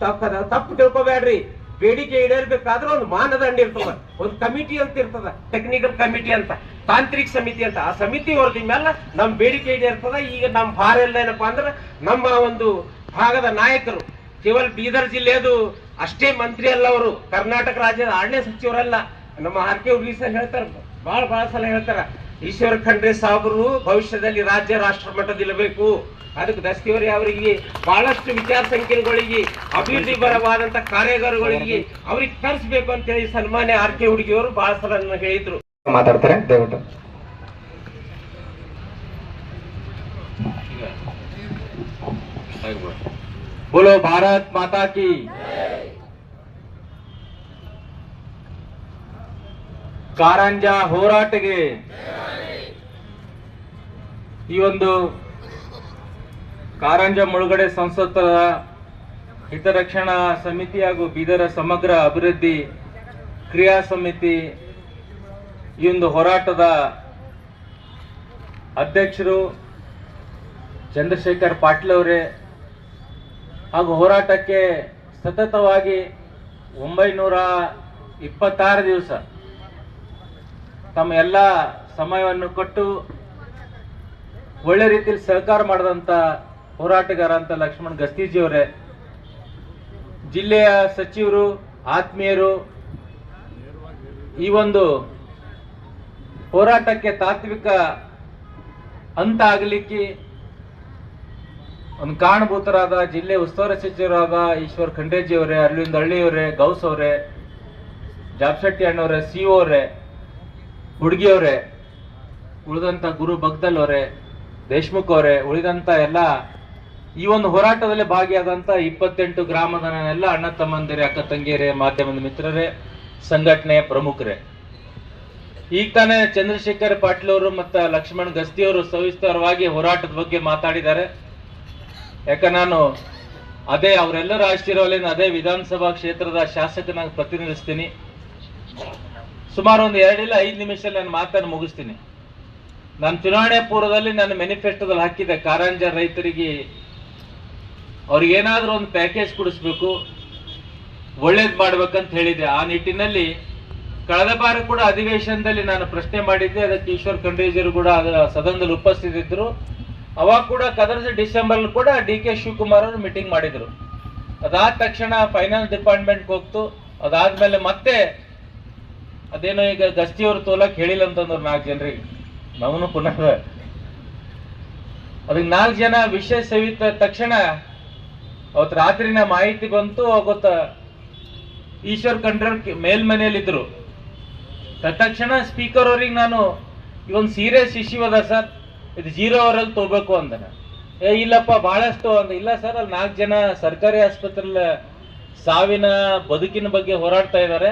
ತಪ್ಪದ, ತಪ್ಪು ತಿಳ್ಕೊಬೇಡ್ರಿ. ಬೇಡಿಕೆ ಈಡೇರ್ಬೇಕಾದ್ರೆ ಒಂದು ಮಾನದಂಡ ಇರ್ತದ. ಒಂದು ಕಮಿಟಿ ಅಂತ ಇರ್ತದ. ಟೆಕ್ನಿಕಲ್ ಕಮಿಟಿ ಅಂತ. ತಾಂತ್ರಿಕ ಸಮಿತಿ ಅಂತ. ಆ ಸಮಿತಿ ವರದಿ ಮೇಲೆ ನಮ್ಮ ಬೇಡಿಕೆ ಈಡೇರ್ತದ. ಈಗ ನಮ್ಮ ಭಾರ ಎಲ್ಲ ಏನಪ್ಪಾ ಅಂದ್ರೆ ನಮ್ಮ ಒಂದು ಭಾಗದ ನಾಯಕರು, ಕೇವಲ ಬೀದರ್ ಜಿಲ್ಲೆಯದು ಅಷ್ಟೇ ಮಂತ್ರಿ ಅಲ್ಲ ಅವರು. ಕರ್ನಾಟಕ ರಾಜ್ಯದ ಆರನೇ ಸಚಿವರಲ್ಲ. ನಮ್ಮ ಆರ್ ಕೆ ಉರ್ಗಿ ಹೇಳ್ತಾರ. ಬಹಳ ಬಹಳ ಸಲ ಹೇಳ್ತಾರ. ಈಶ್ವರ ಖಂಡ್ರೆ ಸಾಬ್ರು ಭವಿಷ್ಯದಲ್ಲಿ ರಾಜ್ಯ ರಾಷ್ಟ್ರ ಮಟ್ಟದಿಲ್ಲಬೇಕು ಅದಕ್ಕೆ ದಸ್ತಿವರಿ ಅವರಿಗೆ ಬಹಳಷ್ಟು ವಿಚಾರ ಸಂಖ್ಯೆಗಳಿಗೆ ಅಭಿವೃದ್ಧಿ ಪರವಾದಂತ ಕಾರ್ಯಗಾರಗಳಿಗೆ ಅವ್ರಿಗೆ ಕರೆಸಬೇಕು ಅಂತ ಹೇಳಿ ಸನ್ಮಾನ್ಯ ಆರ್ ಕೆ ಹುಡುಗಿಯವರು ಬಹಳ ಸಲ ಹೇಳಿದ್ರು. ಮಾತಾಡ್ತಾರೆ ದಯವಿಟ್ಟು. ಬೋಲೋ ಭಾರತ್ ಮಾತಾ ಕಿ. ಕಾರಂಜ ಹೋರಾಟಗೆ ಈ ಒಂದು ಕಾರಂಜ ಮುಳುಗಡೆ ಸಂಸತ್ತರ ಹಿತರಕ್ಷಣಾ ಸಮಿತಿ ಹಾಗೂ ಬೀದರ ಸಮಗ್ರ ಅಭಿವೃದ್ಧಿ ಕ್ರಿಯಾ ಸಮಿತಿ ಈ ಒಂದು ಹೋರಾಟದ ಅಧ್ಯಕ್ಷರು ಚಂದ್ರಶೇಖರ್ ಪಾಟೀಲ್ ಅವರೇ ಹಾಗೂ ಹೋರಾಟಕ್ಕೆ ಸತತವಾಗಿ ಒಂಬೈನೂರ ಇಪ್ಪತ್ತಾರು ದಿವಸ ತಮ್ಮ ಎಲ್ಲ ಸಮಯವನ್ನು ಕೊಟ್ಟು ಒಳ್ಳೆ ರೀತಿಯಲ್ಲಿ ಸಹಕಾರ ಮಾಡಿದಂಥ ಹೋರಾಟಗಾರ ಅಂತ ಲಕ್ಷ್ಮಣ್ ಗಸ್ತೀಜಿ ಅವರೇ ಜಿಲ್ಲೆಯ ಸಚಿವರು, ಆತ್ಮೀಯರು, ಈ ಒಂದು ಹೋರಾಟಕ್ಕೆ ತಾತ್ವಿಕ ಅಂತ ಆಗಲಿಕ್ಕೆ ಒಂದು ಕಾರಣಭೂತರಾದ ಜಿಲ್ಲೆ ಉಸ್ತುವಾರಿ ಸಚಿವರಾದ ಈಶ್ವರ್ ಖಂಡೇಜಿಯವರೇ, ಅರವಿಂದ ಅರವಿಂದ್ ಹಳ್ಳಿ ಅವರೇ ಗೌಸ್ ಅವರೇ ಜಾಬ್ಶೆಟ್ಟಿ ಅಣ್ಣವರೇ, ಸಿ ಅವರೇ ಹುಡುಗಿಯವರೇ ಉಳಿದಂಥ ಗುರು ಬಗ್ದಲ್ ಅವರೇ ದೇಶ್ಮುಖ್ ಅವರೇ ಉಳಿದಂಥ ಎಲ್ಲ ಈ ಒಂದು ಹೋರಾಟದಲ್ಲಿ ಭಾಗಿಯಾದಂಥ ಇಪ್ಪತ್ತೆಂಟು ಗ್ರಾಮದ ಎಲ್ಲ ಅಣ್ಣ ತಮ್ಮಂದಿರೇ, ಅಕ್ಕ ತಂಗಿಯರೇ, ಮಾಧ್ಯಮದ ಮಿತ್ರರೇ, ಸಂಘಟನೆಯ ಪ್ರಮುಖರೇ. ಈಗ ತಾನೇ ಚಂದ್ರಶೇಖರ್ ಪಾಟೀಲ್ ಅವರು ಮತ್ತು ಲಕ್ಷ್ಮಣ್ ಗಸ್ತಿ ಅವರು ಸವಿಸ್ತಾರವಾಗಿ ಹೋರಾಟದ ಬಗ್ಗೆ ಮಾತಾಡಿದ್ದಾರೆ. ಯಾಕ ನಾನು ಅದೇ ಅವರೆಲ್ಲರ ಆಶೀರ್ವಾದದಿಂದ ಅದೇ ವಿಧಾನಸಭಾ ಕ್ಷೇತ್ರದ ಶಾಸಕನಾಗಿ ಪ್ರತಿನಿಧಿಸ್ತೀನಿ. ಸುಮಾರು ಒಂದು ಎರಡಿಲ್ಲ ಐದು ನಿಮಿಷದಲ್ಲಿ ನಾನು ಮಾತನ್ನು ಮುಗಿಸ್ತೀನಿ. ನಾನು ಚುನಾವಣೆ ಪೂರ್ವದಲ್ಲಿ ನನ್ನ ಮೆನಿಫೆಸ್ಟೋದಲ್ಲಿ ಹಾಕಿದ್ದೆ ಕಾರಂಜ ರೈತರಿಗೆ ಅವ್ರಿಗೆ ಏನಾದರೂ ಒಂದು ಪ್ಯಾಕೇಜ್ ಕೊಡಿಸ್ಬೇಕು, ಒಳ್ಳೇದು ಮಾಡ್ಬೇಕಂತ ಹೇಳಿದೆ. ಆ ನಿಟ್ಟಿನಲ್ಲಿ ಕಳೆದ ಬಾರಿ ಕೂಡ ಅಧಿವೇಶನದಲ್ಲಿ ನಾನು ಪ್ರಶ್ನೆ ಮಾಡಿದ್ದೆ, ಅದಕ್ಕೆ ಈಶ್ವರ್ ಖಂಡೇಜರು ಕೂಡ ಅದರ ಸದನದಲ್ಲಿ ಉಪಸ್ಥಿತಿದ್ದರು ಅವಾಗ ಕೂಡ ಕದರ್ಸ ಡಿಸೆಂಬರ್ ಕೂಡ ಡಿ ಕೆ ಶಿವಕುಮಾರ್ ಅವರು ಮೀಟಿಂಗ್ ಮಾಡಿದ್ರು. ಅದಾದ ತಕ್ಷಣ ಫೈನಾನ್ಸ್ ಡಿಪಾರ್ಟ್ಮೆಂಟ್ಗೆ ಹೋಗ್ತು. ಅದಾದ್ಮೇಲೆ ಮತ್ತೆ ಅದೇನೋ ಈಗ ಗಸ್ತಿಯವರು ತೋಲಕ್ ಹೇಳಿಲ್ಲ ಅಂತಂದ್ರು ನಾಲ್ಕು ಜನರಿಗೆ. ನಮನು ಪುನಃ ಅದಕ್ಕೆ ನಾಲ್ಕು ಜನ ವಿಷಯ ಸವಿತ ತಕ್ಷಣ ಅವತ್ತು ರಾತ್ರಿನ ಮಾಹಿತಿ ಬಂತು ಗೊತ್ತ ಈಶ್ವರ್ ಖಂಡ್ರೆ ಮೇಲ್ಮನೆಯಲ್ಲಿದ್ದರು ತಕ್ಷಣ ಸ್ಪೀಕರ್ ಅವ್ರಿಗೆ ನಾನು ಇವೊಂದು ಸೀರಿಯಸ್ ಇಶ್ಯೂ ಅದ ಸರ್, ಇದು ಜೀರೋ ಅವರಲ್ಲಿ ತಗೋಬೇಕು ಅಂದನ. ಏ, ಇಲ್ಲಪ್ಪ, ಬಹಳಷ್ಟು ಅಂದ. ಇಲ್ಲ ಸರ್, ಅಲ್ಲಿ ನಾಲ್ಕು ಜನ ಸರ್ಕಾರಿ ಆಸ್ಪತ್ರೆಯಲ್ಲಿ ಸಾವಿನ ಬದುಕಿನ ಬಗ್ಗೆ ಹೋರಾಡ್ತಾ ಇದ್ದಾರೆ.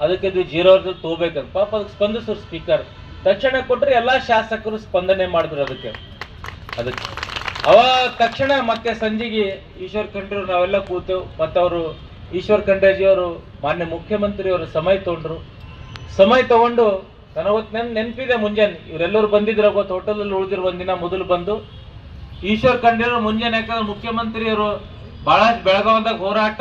ಅದಕ್ಕೆ ಇದು ಜೀರೋ ತಗೋಬೇಕಂತ. ಪಾಪ ಅದಕ್ಕೆ ಸ್ಪಂದಿಸ್ರು ಸ್ಪೀಕರ್ ತಕ್ಷಣ ಕೊಟ್ಟರೆ ಎಲ್ಲಾ ಶಾಸಕರು ಸ್ಪಂದನೆ ಮಾಡಿದ್ರು ಅದಕ್ಕೆ. ಅದಕ್ಕೆ. ಅವ ತಕ್ಷಣ ಮತ್ತೆ ಸಂಜೆಗೆ ಈಶ್ವರ್ ಖಂಡ್ರೆ ನಾವೆಲ್ಲ ಕೂತೆವು ಮತ್ತು ಅವರು ಈಶ್ವರ್ ಖಂಡ್ರೇಜಿ ಅವರು, ಮಾನ್ಯ ಮುಖ್ಯಮಂತ್ರಿ ಅವರು ಸಮಯ ತಗೊಂಡ್ರು. ಸಮಯ ತಗೊಂಡು ನನಗೊತ್ತು ನೆನ್, ನೆನಪಿದೆ ಮುಂಜಾನೆ. ಇವರೆಲ್ಲರೂ ಬಂದಿದ್ರು ಗೊತ್ತು ಹೋಟೆಲಲ್ಲಿ ಉಳಿದಿರು ಒಂದಿನ ಮೊದಲು ಬಂದು. ಈಶ್ವರ್ ಖಂಡ್ರೆ ಮುಂಜಾನೆ ಯಾಕಂದ್ರೆ ಮುಖ್ಯಮಂತ್ರಿಯವರು ಬಹಳ ಬೆಳಗಾವದಾಗ ಹೋರಾಟ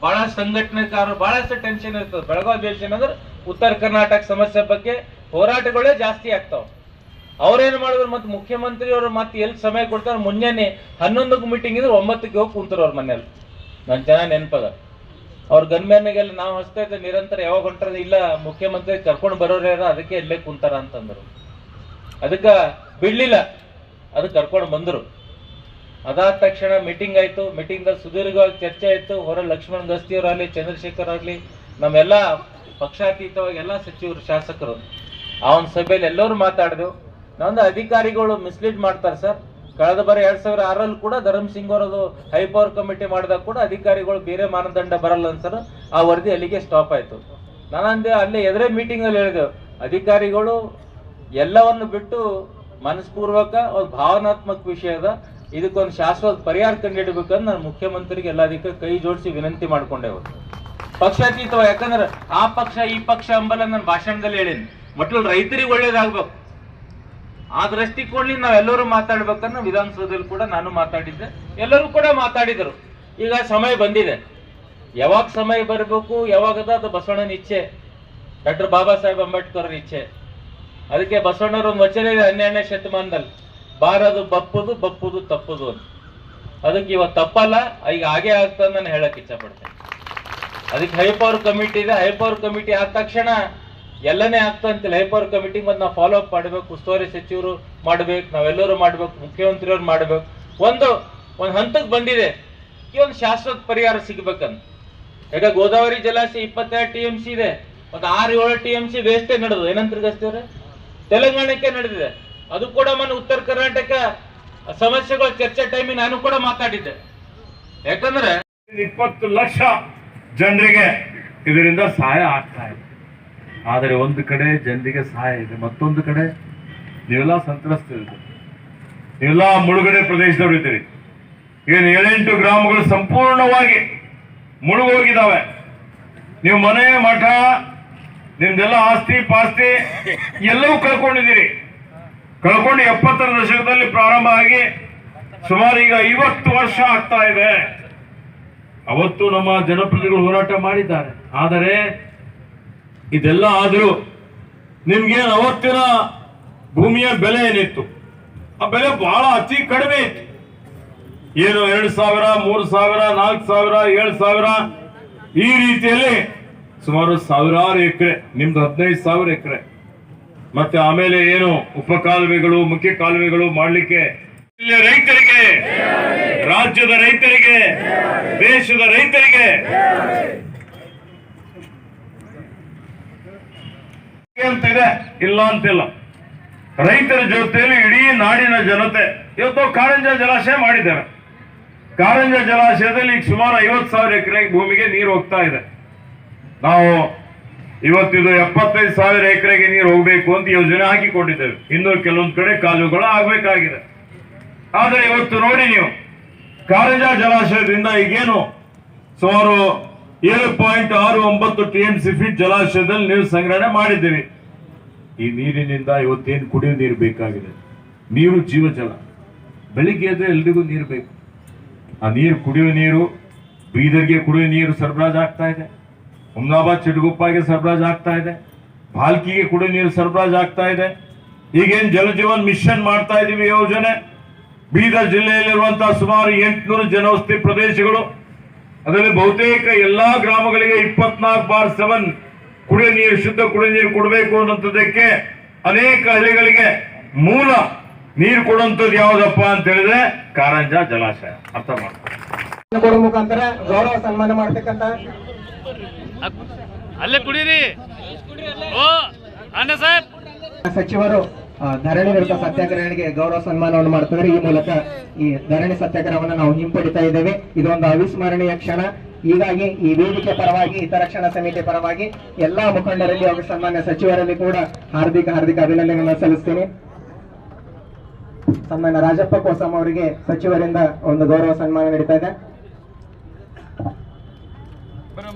ಬಹಳ ಸಂಘಟನೆಕಾರರು ಬಹಳಷ್ಟು ಟೆನ್ಷನ್ ಇರ್ತದೆ. ಬೆಳಗಾವಿ ಬೇಷನ್ ಅಂದ್ರೆ ಉತ್ತರ ಕರ್ನಾಟಕ ಸಮಸ್ಯೆ ಬಗ್ಗೆ ಹೋರಾಟಗಳೇ ಜಾಸ್ತಿ ಆಗ್ತಾವ. ಅವ್ರೇನ್ ಮಾಡಿದ್ರು ಮತ್ತೆ ಮುಖ್ಯಮಂತ್ರಿ ಅವರು ಮತ್ತೆ ಎಲ್ಲಿ ಸಮಯ ಕೊಡ್ತಾರೆ ಮುಂಜಾನೆ ಹನ್ನೊಂದಕ್ಕೆ ಮೀಟಿಂಗ್ ಇದ್ರೆ ಒಂಬತ್ತಕ್ಕೆ ಹೋಗಿ ಕುಂತಾರ ಅವ್ರ ಮನೇಲಿ ನನ್ ಚೆನ್ನಾಗಿ ನೆನಪದ. ಅವ್ರ ಗನ್ಮ್ಯಾನಿಗೆಲ್ಲ ನಾವು ಹಚ್ತಾ ಇದ್ದ ನಿರಂತರ ಯಾವಾಗ ಹೊಂಟ್ರದ ಇಲ್ಲ ಮುಖ್ಯಮಂತ್ರಿ ಕರ್ಕೊಂಡು ಬರೋರೇ ಅದಕ್ಕೆ ಇಲ್ಲೇ ಕುಂತಾರ ಅಂತಂದ್ರು. ಅದಕ್ಕ ಬಿಡ್ಲಿಲ್ಲ. ಅದಕ್ಕೆ ಕರ್ಕೊಂಡು ಬಂದ್ರು. ಅದಾದ ತಕ್ಷಣ ಮೀಟಿಂಗ್ ಆಯ್ತು. ಮೀಟಿಂಗ್ ಸುದೀರ್ಘವಾಗಿ ಚರ್ಚೆ ಆಯ್ತು ಹೊರ ಲಕ್ಷ್ಮಣ ಗಸ್ತಿ ಆಗಲಿ ಚಂದ್ರಶೇಖರ್ ಆಗಲಿ ನಮ್ಮೆಲ್ಲ ಪಕ್ಷಾತೀತವಾಗಿ ಎಲ್ಲ ಸಚಿವರು, ಶಾಸಕರು. ಆ ಒಂದು ಸಭೆಯಲ್ಲಿ ಎಲ್ಲರೂ ಮಾತಾಡಿದೆವು ನಂದು ಅಧಿಕಾರಿಗಳು ಮಿಸ್ಲೀಡ್ ಮಾಡ್ತಾರೆ ಸರ್. ಕಳೆದ ಬಾರಿ ಎರಡು ಸಾವಿರ ಆರಲ್ಲಿ ಕೂಡ ಧರ್ಮ್ ಸಿಂಗ್ ಅವರದು ಹೈ ಪವರ್ ಕಮಿಟಿ ಮಾಡಿದಾಗ ಕೂಡ ಅಧಿಕಾರಿಗಳು ಬೇರೆ ಮಾನದಂಡ ಬರಲ್ಲ ಸರ್. ಆ ವರದಿ ಅಲ್ಲಿಗೆ ಸ್ಟಾಪ್ ಆಯ್ತು. ನಾನಂದೆ ಅಲ್ಲಿ ಎದುರೇ ಮೀಟಿಂಗ್ ಅಲ್ಲಿ ಹೇಳಿದೆವು ಅಧಿಕಾರಿಗಳು ಎಲ್ಲವನ್ನು ಬಿಟ್ಟು ಮನಸ್ಪೂರ್ವಕ ಭಾವನಾತ್ಮಕ ವಿಷಯ ಅದ. ಇದಕ್ಕೊಂದು ಶಾಶ್ವತ ಪರಿಹಾರ ಕಂಡುಹಿಡಬೇಕಂತ ನಾನು ಮುಖ್ಯಮಂತ್ರಿಗೆ ಎಲ್ಲದಕ್ಕೆ ಕೈ ಜೋಡಿಸಿ ವಿನಂತಿ ಮಾಡ್ಕೊಂಡೆವು ಪಕ್ಷಾತೀತವ ಯಾಕಂದ್ರೆ ಆ ಪಕ್ಷ, ಈ ಪಕ್ಷ ಅಂಬಲ್ಲ ನನ್ನ ಭಾಷಣದಲ್ಲಿ ಹೇಳೀನಿ ಮೊಟ್ಟಲು ರೈತರಿಗೆ ಒಳ್ಳೇದಾಗ್ಬೇಕು. ಆ ದೃಷ್ಟಿಕೋನಲ್ಲಿ ನಾವೆಲ್ಲರೂ ಮಾತಾಡ್ಬೇಕನ್ನ ವಿಧಾನಸೌಧದಲ್ಲಿ ಕೂಡ ನಾನು ಮಾತಾಡಿದ್ದೆ. ಎಲ್ಲರೂ ಕೂಡ ಮಾತಾಡಿದರು. ಈಗ ಸಮಯ ಬಂದಿದೆ. ಯಾವಾಗ ಸಮಯ ಬರಬೇಕು, ಯಾವಾಗದ ಅದು ಬಸವಣ್ಣನ ಇಚ್ಛೆ. ಡಾಕ್ಟರ್ ಬಾಬಾ ಸಾಹೇಬ್ ಅಂಬೇಡ್ಕರ್ ಇಚ್ಛೆ. ಅದಕ್ಕೆ ಬಸವಣ್ಣವ್ರ ಒಂದು ವಚನ ಇದೆ, ಹನ್ನೆರಡನೇ ಶತಮಾನದಲ್ಲಿ. ಬಾರದು ಬಪ್ಪುದು ಬಪ್ಪುದು, ತಪ್ಪುದು ಅಂತ. ಅದಕ್ಕೆ ಇವಾಗ ತಪ್ಪಲ್ಲ, ಈಗ ಹಾಗೆ ಆಗ್ತದೆ ನಾನು ಹೇಳಕ್ ಇಚ್ಛಪಡ್ತೇನೆ ಅದಕ್ಕೆ ಹೈಪವರ್ ಕಮಿಟಿ ಇದೆ. ಹೈಪವರ್ ಕಮಿಟಿ ಆದ ತಕ್ಷಣ ಎಲ್ಲನೇ ಆಗ್ತಾ ಅಂತಿಲ್ಲ. ಹೈಪವರ್ ಕಮಿಟಿ ಮತ್ತೆ ನಾವು ಫಾಲೋ ಅಪ್ ಮಾಡಬೇಕು, ಉಸ್ತುವಾರಿ ಸಚಿವರು ಮಾಡ್ಬೇಕು, ನಾವೆಲ್ಲರೂ ಮಾಡ್ಬೇಕು, ಮುಖ್ಯಮಂತ್ರಿಯವ್ರು ಮಾಡ್ಬೇಕು. ಒಂದು ಒಂದು ಹಂತಕ್ಕೆ ಬಂದಿದೆ. ಈ ಒಂದು ಶಾಶ್ವತ ಪರಿಹಾರ ಸಿಗ್ಬೇಕಂತ. ಈಗ ಗೋದಾವರಿ ಜಲಾಶಯ ಇಪ್ಪತ್ತೆರಡು ಟಿ ಎಂ ಸಿ ಇದೆ. ಒಂದು ಆರು ಏಳು ಟಿ ಎಂ ಸಿ ವೇಸ್ಟೇ ನಡೆದು ಏನಂತ ಗಸ್ತಿವ್ರೆ ತೆಲಂಗಾಣಕ್ಕೆ ನಡೆದಿದೆ. ಅದು ಕೂಡ ಮೊನ್ನೆ ಉತ್ತರ ಕರ್ನಾಟಕ ಸಮಸ್ಯೆಗಳ ಚರ್ಚೆ ಟೈಮಿಗೆ ನಾನು ಕೂಡ ಮಾತಾಡಿದ್ದೆ. ಯಾಕಂದ್ರೆ ಇಪ್ಪತ್ತು ಲಕ್ಷ ಜನರಿಗೆ ಇದರಿಂದ ಸಹಾಯ ಆಗ್ತಾ ಇದೆ. ಆದರೆ ಒಂದು ಕಡೆ ಜನರಿಗೆ ಸಹಾಯ ಇದೆ, ಮತ್ತೊಂದು ಕಡೆ ನೀವೆಲ್ಲ ಸಂತ್ರಸ್ತರಿದ್ದೀರಿ ನೀವೆಲ್ಲ ಮುಳುಗಡೆ ಪ್ರದೇಶದವರು ಇದ್ದೀರಿ. ಏನು ಏಳೆಂಟು ಗ್ರಾಮಗಳು ಸಂಪೂರ್ಣವಾಗಿ ಮುಳುಗೋಗಿದ್ದಾವೆ. ನೀವು ಮನೆ ಮಠ, ನಿಮ್ದೆಲ್ಲ ಆಸ್ತಿ, ಪಾಸ್ತಿ ಎಲ್ಲವೂ ಕಳ್ಕೊಂಡಿದ್ದೀರಿ. ಕಳ್ಕೊಂಡು ಎಪ್ಪತ್ತರ ದಶಕದಲ್ಲಿ ಪ್ರಾರಂಭ ಆಗಿ ಸುಮಾರು ಈಗ ಐವತ್ತು ವರ್ಷ ಆಗ್ತಾ ಇದೆ. ಅವತ್ತು ನಮ್ಮ ಜನಪ್ರತಿನಿಧಿಗಳು ಹೋರಾಟ ಮಾಡಿದ್ದಾರೆ. ಆದರೆ ಇದೆಲ್ಲ ಆದರೂ ನಿಮ್ಗೇನು ಅವತ್ತಿನ ಭೂಮಿಯ ಬೆಲೆ ಏನಿತ್ತು? ಆ ಬೆಲೆ ಬಹಳ ಅತಿ ಕಡಿಮೆ ಇತ್ತು. ಏನು ಎರಡು ಸಾವಿರ, ಮೂರು ಸಾವಿರ, ನಾಲ್ಕು ಸಾವಿರ, ಏಳು ಸಾವಿರ? ಈ ರೀತಿಯಲ್ಲಿ ಸುಮಾರು ಸಾವಿರಾರು ಎಕರೆ, ನಿಮ್ದು ಹದಿನೈದು ಸಾವಿರ ಎಕರೆ. ಮತ್ತೆ ಆಮೇಲೆ ಏನು ಉಪ ಕಾಲುವೆಗಳು, ಮುಖ್ಯ ಕಾಲುವೆಗಳು ಮಾಡಲಿಕ್ಕೆ? ರೈತರಿಗೆ, ರಾಜ್ಯದ ರೈತರಿಗೆ, ದೇಶದ ರೈತರಿಗೆ. ಅಂತ ಇದೆ. ಇಲ್ಲ ಅಂತಿಲ್ಲ. ರೈತರ ಜೊತೆಯಲ್ಲಿ ಇಡೀ ನಾಡಿನ ಜನತೆ, ಇವತ್ತು ಕಾರಂಜ ಜಲಾಶಯ ಮಾಡಿದ್ದಾರೆ. ಕಾರಂಜ ಜಲಾಶಯದಲ್ಲಿ ಸುಮಾರು ಐವತ್ತು ಸಾವಿರ ಎಕರೆ ಭೂಮಿಗೆ ನೀರು ಹೋಗ್ತಾ ಇದೆ. ನಾವು ಇವತ್ತಿದು ಎಪ್ಪತ್ತೈದು ಸಾವಿರ ಎಕರೆಗೆ ನೀರು ಹೋಗಬೇಕು ಅಂತ ಯೋಜನೆ ಹಾಕಿಕೊಂಡಿದ್ದೇವೆ. ಇನ್ನು ಕೆಲವೊಂದು ಕಡೆ ಕಾಲುಗಳು ಆಗಬೇಕಾಗಿದೆ. ಆದರೆ ಇವತ್ತು ನೋಡಿ ನೀವು, ಕಾರಜ ಜಲಾಶಯದಿಂದ ಈಗೇನು ಸುಮಾರು ಏಳು ಪಾಯಿಂಟ್ ಆರು ಒಂಬತ್ತು ಟಿ ಎಂ ಸಿ ಫೀಟ್ ಜಲಾಶಯದಲ್ಲಿ ನೀರು ಸಂಗ್ರಹಣೆ ಮಾಡಿದ್ದೀವಿ. ಈ ನೀರಿನಿಂದ ಇವತ್ತೇನು ಕುಡಿಯೋ ನೀರು ಬೇಕಾಗಿದೆ? ನೀರು ಜೀವಜಲ ಬೆಳಿಗ್ಗೆ ಎದ್ರೆ ಎಲ್ರಿಗೂ ನೀರು ಬೇಕು. ಆ ನೀರು ಕುಡಿಯೋ ನೀರು, ಬೀದರ್ಗೆ ಕುಡಿಯೋ ನೀರು ಸರಬರಾಜು ಆಗ್ತಾ ಇದೆ. ಹುಮ್ನಾಬಾದ್ ಚಿಟಗುಪ್ಪಾಗೆ ಸರಬರಾಜು ಆಗ್ತಾ ಇದೆ. ಭಾಲ್ಕಿಗೆ ಕುಡಿಯೋ ನೀರು ಸರಬರಾಜು ಆಗ್ತಾ ಇದೆ. ಈಗೇನು ಜಲಜೀವನ್ ಮಿಷನ್ ಮಾಡ್ತಾ ಇದೀವಿ ಯೋಜನೆ. ಬೀದರ್ ಜಿಲ್ಲೆಯಲ್ಲಿರುವಂತಹ ಸುಮಾರು ಎಂಟುನೂರು ಜನವಸತಿ ಪ್ರದೇಶಗಳು. ಅದರಲ್ಲಿ ಬಹುತೇಕ ಎಲ್ಲಾ ಗ್ರಾಮಗಳಿಗೆ ಇಪ್ಪತ್ನಾಲ್ಕು ಬಾರ್ ಸೆವೆನ್ ಕುಡಿಯೋ ನೀರು ಶುದ್ಧ ಕುಡಿಯೋ ನೀರು ಕೊಡಬೇಕು ಅನ್ನೋಂಥದ್ದಕ್ಕೆ ಅನೇಕ ಹಳ್ಳಿಗಳಿಗೆ ಮೂಲ ನೀರು ಕೊಡುವಂಥದ್ದು ಯಾವುದಪ್ಪ ಅಂತ ಹೇಳಿದ್ರೆ ಕಾರಂಜ ಜಲಾಶಯ. ಅರ್ಥ ಮಾಡ್ತಾರೆ ಗೌರವ ಸನ್ಮಾನ ಮಾಡ್ತಕ್ಕಂತ ಅಲ್ಲೇ ಕುಡೀರಿ. ಓ, ಅಣ್ಣ ಸಾಹೇಬ್. ಸಚಿವರು ಧರಣಿ ವಿರುದ್ಧ ಸತ್ಯಾಗ್ರಹಗಳಿಗೆ ಗೌರವ ಸನ್ಮಾನವನ್ನು ಮಾಡ್ತಿದ್ದಾರೆ. ಈ ಮೂಲಕ ಈ ಧರಣಿ ಸತ್ಯಾಗ್ರಹವನ್ನು ನಾವು ಹಿಂಪಡಿತಾ ಇದ್ದೇವೆ. ಇದೊಂದು ಅವಿಸ್ಮರಣೀಯ ಕ್ಷಣ. ಹೀಗಾಗಿ ಈ ವೇದಿಕೆ ಪರವಾಗಿ ಹಿತರಕ್ಷಣಾ ಸಮಿತಿ ಪರವಾಗಿ ಎಲ್ಲಾ ಮುಖಂಡರಲ್ಲಿ ಹಾಗೂ ಸನ್ಮಾನ್ಯ ಸಚಿವರಲ್ಲಿ ಕೂಡ ಹಾರ್ದಿಕ ಹಾರ್ದಿಕ ಅಭಿನಂದನೆಗಳನ್ನು ಸಲ್ಲಿಸ್ತೀನಿ. ಸನ್ಮಾನ್ಯ ರಾಜಪ್ಪ ಕೋಸಂ ಅವರಿಗೆ ಸಚಿವರಿಂದ ಒಂದು ಗೌರವ ಸನ್ಮಾನ ನಡೀತಾ ಇದೆ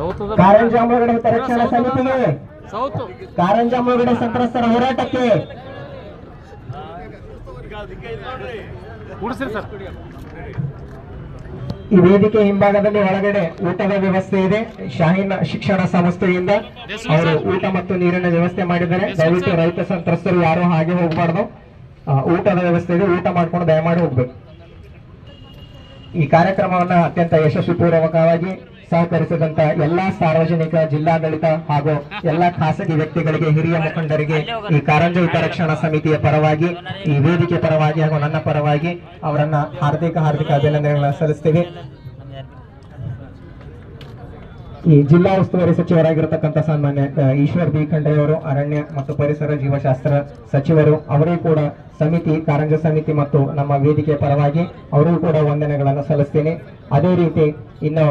ಸೌತ್ ಕಾರಂಜಾಮುಳಗಡೆ ರಕ್ಷಣಾ ಸಮಿತಿಗೆ. ಕಾರಂಜ ಮುಳುಗಡೆ ಸಂತ್ರಸ್ತರ ಹೋರಾಟಕ್ಕೆ. ಈ ವೇದಿಕೆ ಹಿಂಭಾಗದಲ್ಲಿ ಒಳಗಡೆ ಊಟದ ವ್ಯವಸ್ಥೆ ಇದೆ. ಶಾಹೀನ್ ಶಿಕ್ಷಣ ಸಂಸ್ಥೆಯಿಂದ ಅವರು ಊಟ ಮತ್ತು ನೀರಿನ ವ್ಯವಸ್ಥೆ ಮಾಡಿದ್ದಾರೆ. ದಯವಿಟ್ಟು ರೈತ ಸಂತ್ರಸ್ತರು ಯಾರು ಹಾಗೆ ಹೋಗಬಾರ್ದು. ಊಟದ ವ್ಯವಸ್ಥೆ ಇದೆ. ಊಟ ಮಾಡ್ಕೊಂಡು ದಯಮಾಡಿ ಹೋಗ್ಬೇಕು. ಈ ಕಾರ್ಯಕ್ರಮವನ್ನ ಅತ್ಯಂತ ಯಶಸ್ವಿ ಯಶಸ್ವಿಪೂರ್ವಕವಾಗಿ ಸಹಕರಿಸಿದಂತ ಎಲ್ಲಾ ಸಾರ್ವಜನಿಕ ಜಿಲ್ಲಾಡಳಿತ ಹಾಗೂ ಎಲ್ಲಾ ಖಾಸಗಿ ವ್ಯಕ್ತಿಗಳಿಗೆ ಹಿರಿಯ ಮುಖಂಡರಿಗೆ ಈ ಕಾರಂಜ ಹಿತರಕ್ಷಣಾ ಸಮಿತಿಯ ಪರವಾಗಿ ಈ ವೇದಿಕೆ ಪರವಾಗಿ ಹಾಗೂ ನನ್ನ ಪರವಾಗಿ ಅವರನ್ನ ಹಾರ್ದಿಕ ಹಾರ್ದಿಕ ಅಭಿನಂದನೆಗಳನ್ನು ಸಲ್ಲಿಸ್ತೀವಿ. ಈ ಜಿಲ್ಲಾ ಉಸ್ತುವಾರಿ ಸಚಿವರಾಗಿರತಕ್ಕಂಥ ಸನ್ಮಾನ್ಯ ಈಶ್ವರ್ ಬಿ. ಖಂಡ್ರೆ ಅವರು, ಅರಣ್ಯ ಮತ್ತು ಪರಿಸರ ಜೀವಶಾಸ್ತ್ರ ಸಚಿವರು, ಅವರೂ ಕೂಡ ಸಮಿತಿ, ಕಾರಂಜ ಸಮಿತಿ ಮತ್ತು ನಮ್ಮ ವೇದಿಕೆ ಪರವಾಗಿ ಅವರೂ ಕೂಡ ವಂದನೆಗಳನ್ನು ಸಲ್ಲಿಸ್ತೀನಿ. ಅದೇ ರೀತಿ ಇನ್ನು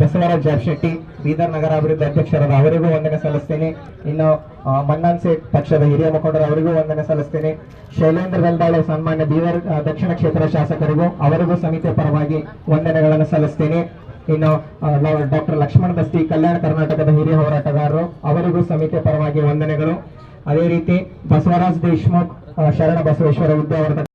ಬಸವರಾಜ್ ಜಾರ್ಶೆಟ್ಟಿ, ಬೀದರ್ ನಗರಾಭಿವೃದ್ಧಿ ಅಧ್ಯಕ್ಷರಾದ ಅವರಿಗೂ ವಂದನೆ ಸಲ್ಲಿಸ್ತೀನಿ. ಇನ್ನು ಮನ್ನನ್ ಮನ್ನಾನ್ ಸೇಠ್ ಪಕ್ಷದ ಹಿರಿಯ ಮುಖಂಡರು ಅವರಿಗೂ ವಂದನೆ ಸಲ್ಲಿಸ್ತೀನಿ. ಶೈಲೇಂದ್ರ ವೆಲ್ದಾಳೆ ಸನ್ಮಾನ್ಯ ಬೀದರ್ ದಕ್ಷಿಣ ಕ್ಷೇತ್ರ ಶಾಸಕರಿಗೂ ಅವರಿಗೂ ಸಮಿತಿಯ ಪರವಾಗಿ ವಂದನೆಗಳನ್ನು ಸಲ್ಲಿಸ್ತೀನಿ. ಇನ್ನು ಡಾಕ್ಟರ್ ಲಕ್ಷ್ಮಣ ದಸ್ತಿ ಕಲ್ಯಾಣ ಕರ್ನಾಟಕದ ಹಿರಿಯ ಹೋರಾಟಗಾರರು, ಅವರಿಗೂ ಸಮಿತಿ ಪರವಾಗಿ ವಂದನೆಗಳು. ಅದೇ ರೀತಿ ಬಸವರಾಜ್ ದೇಶ್ಮುಖ್ ಶರಣ ಬಸವೇಶ್ವರ ವಿದ್ಯಾವರ್ಧಕ